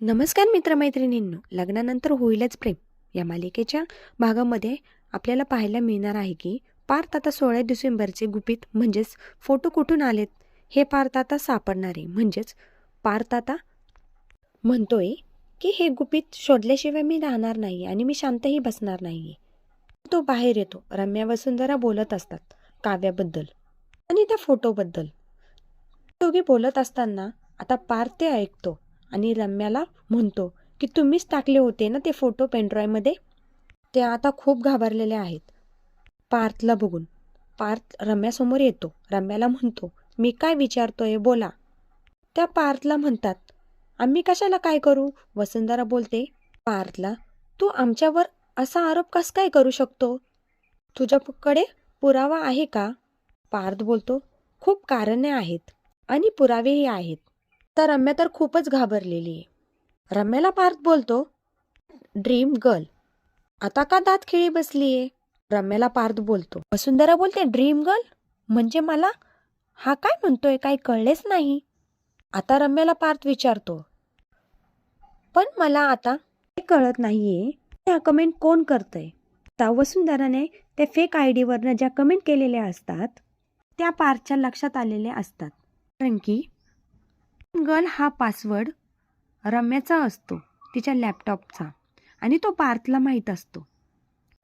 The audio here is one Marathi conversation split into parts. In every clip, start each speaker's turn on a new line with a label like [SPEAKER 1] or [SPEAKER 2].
[SPEAKER 1] नमस्कार मित्रमैत्रिणींनो लग्नानंतर होईलच प्रेम. या मालिकेच्या भागामध्ये आपल्याला पाहायला मिळणार आहे की पार्थ आता सोळा डिसेंबरचे गुपित म्हणजेच फोटो कुठून आलेत हे पार्थ आता सापडणार आहे म्हणजेच पार्थ आता म्हणतोय की हे गुपित शोधल्याशिवाय मी राहणार नाही आणि मी शांतही बसणार नाही तो बाहेर येतो रम्या वसुंधरा बोलत असतात काव्याबद्दल आणि त्या फोटोबद्दल. दोघे बोलत असताना आता पार्थ ते ऐकतो. आणि रम्याला म्हणतो की तुम्हीच टाकले होते ना ते फोटो पेनड्रॉयमध्ये ते आता खूप घाबरलेले आहेत. पार्थला बघून. पार्थ रम्यासमोर येतो. रम्याला म्हणतो मी काय विचारतोय बोला. त्या पार्थला म्हणतात आम्ही कशाला काय करू? वसुंधरा बोलते पार्थला तू आमच्यावर असा आरोप कस काय करू शकतो? तुझ्याकडे पुरावा आहे का? पार्थ बोलतो खूप कारणे आहेत आणि पुरावेही आहेत. तर रम्या तर खूपच घाबरलेली आहे. रम्याला पार्थ बोलतो ड्रीम गर्ल आता का दात खिळी बसली आहे रम्याला पार्थ बोलतो वसुंधरा बोलते ड्रीम गर्ल म्हणजे मला हा काय म्हणतोय काही कळलेच नाही. आता रम्याला पार्थ विचारतो पण मला आता हे कळत नाहीये त्या कमेंट कोण करतंय? आता वसुंधराने त्या फेक आय डीवरनं ज्या कमेंट केलेल्या असतात त्या पार्थच्या लक्षात आलेल्या असतात. कारण की गर्ल हा पासवर्ड रम्याचा असतो तिच्या लॅपटॉपचा आणि तो पार्थला माहीत असतो.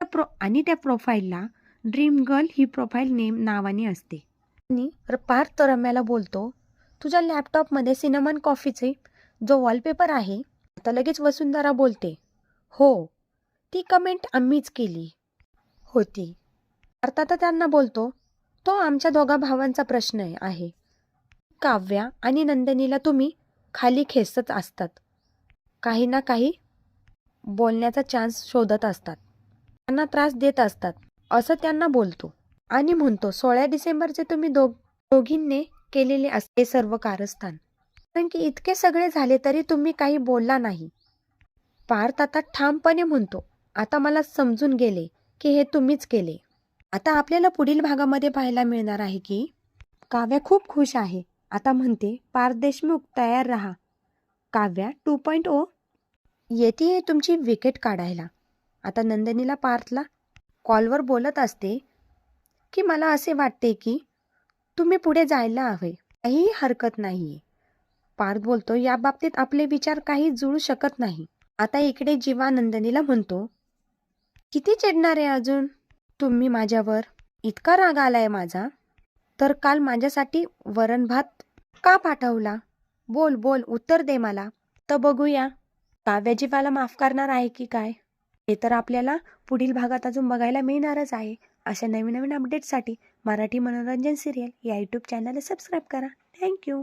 [SPEAKER 1] त्या प्रो आणि त्या प्रोफाईलला ड्रीम गर्ल ही प्रोफाईल नेम नावाने असते. आणि पार्थ रम्याला बोलतो तुझ्या लॅपटॉपमध्ये सिनेमन कॉफीचे जो वॉलपेपर आहे आता लगेच वसुंधरा बोलते. हो ती कमेंट आम्हीच केली होती. अर्थात त्यांना बोलतो तो आमच्या दोघा भावांचा प्रश्न आहे. काव्या आणि नंदिनीला तुम्ही खाली खेचत असतात. काही ना काही बोलण्याचा चान्स शोधत असतात. त्यांना त्रास देत असतात. असं त्यांना बोलतो. आणि म्हणतो सोळा डिसेंबरचे तुम्ही दोघ दोघींनी केलेले असते सर्व कारस्थान. कारण की इतके सगळे झाले तरी तुम्ही काही बोलला नाही. पार्थ आता ठामपणे म्हणतो आता मला समजून गेले की हे तुम्हीच केले. आता आपल्याला पुढील भागामध्ये पाहायला मिळणार आहे की काव्या खूप खुश आहे. आता म्हणते पारदेशमुख तयार राहा. काव्या टू पॉईंट ओ येते तुमची विकेट काढायला. आता नंदिनीला पार्थला कॉलवर बोलत असते की मला असे वाटते की तुम्ही पुढे जायला हवे. काहीही हरकत नाही आहे पार्थ बोलतो या बाबतीत आपले विचार काही जुळू शकत नाही. आता इकडे जीवा नंदिनीला म्हणतो किती चिडणार आहे अजून? तुम्ही माझ्यावर इतका राग आलाय माझा. तर काल माझ्यासाठी वरण भात का पाठवला? बोल बोल उत्तर दे मला. तर बघूया. काव्याजीवाला माफ करणार आहे की काय? हे तर आपल्याला पुढील भागात अजून बघायला मिळणारच आहे. अशा नवीन नवीन अपडेट्ससाठी मराठी मनोरंजन सिरियल या यूट्यूब चॅनलला सबस्क्राईब करा. थँक्यू